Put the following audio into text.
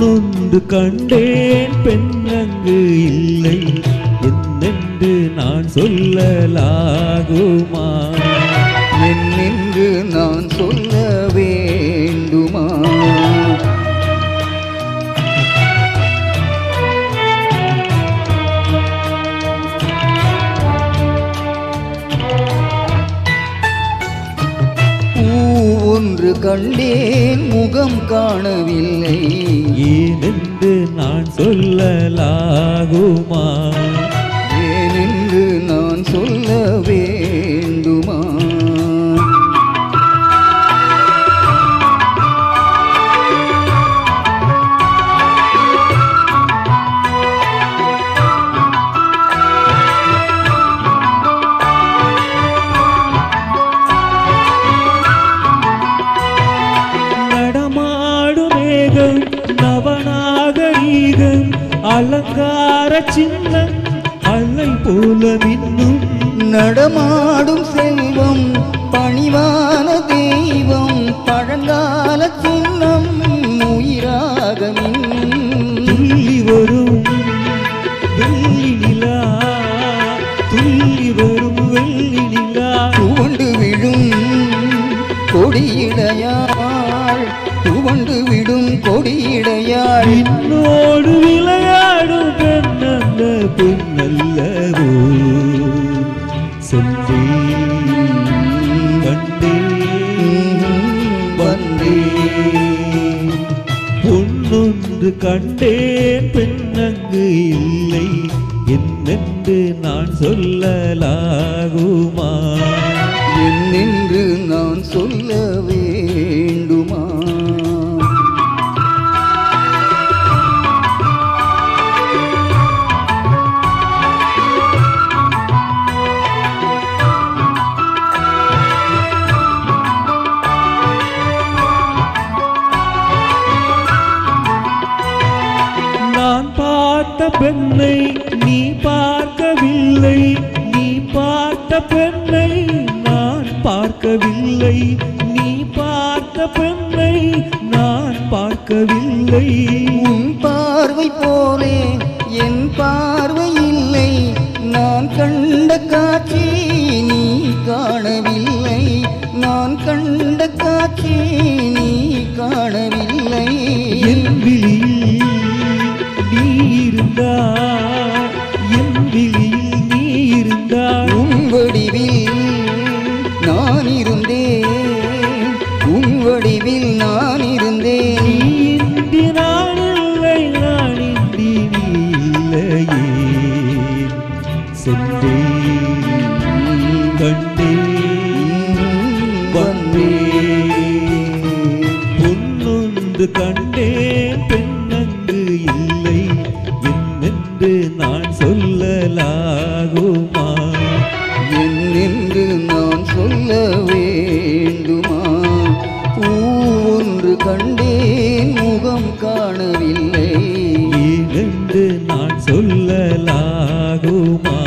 பொன்னொன்று கண்டேன் பெண்ணங்கு இல்லை. என்னென்று நான் சொல்லலாகுமா? என்னென்று நான் சொல்ல வேண்டுமா? ஒன்று கண்டேன் முகம் காணவில்லை. சொல்லலாகுமா? அலங்கார சின்னம் அலை போல மின்னும் நடமாடும் செல்வம் பணிவான தெய்வம் பழங்கால சின்னம் உயிராக மின்னும். துள்ளி வரும் வெள்ளி நிலா துள்ளி வரும் வெள்ளி நிலா துவண்டு விழும் கொடியிடையாள் துவண்டு விடும் கொடியிடையாள் என்னோடு பெண்ணல்ல பெண்ணல்லவோ சென்றே கண்டே வந்தே பொன்னொன்று கண்டேன் பெண்ணங்கு இல்லை. என்னென்று நான் சொல்லலாகுமா? என்னென்று நான் சொல்லவே பெண்ணை நீ பார்க்கவில்லை. நீ பார்த்த பெண்ணை நான் பார்க்கவில்லை. நீ பார்த்த பெண்ணை நான் பார்க்கவில்லை. உன் பார்வை போலே என் பார்வை இல்லை. நான் கண்ட காட்சி நீ காணவில்லை. நான் கண்ட காட்சி நீ காணவில்லை. முடிவில் நான் இருந்தேன். நீ நான் இல்லை இல்லையே சென்றே கண்டே வந்தே. பொன்னொன்று ஒன்று கண்டேன் முகம் காணவில்லை. ஏனென்று நான் சொல்லலாகுமா?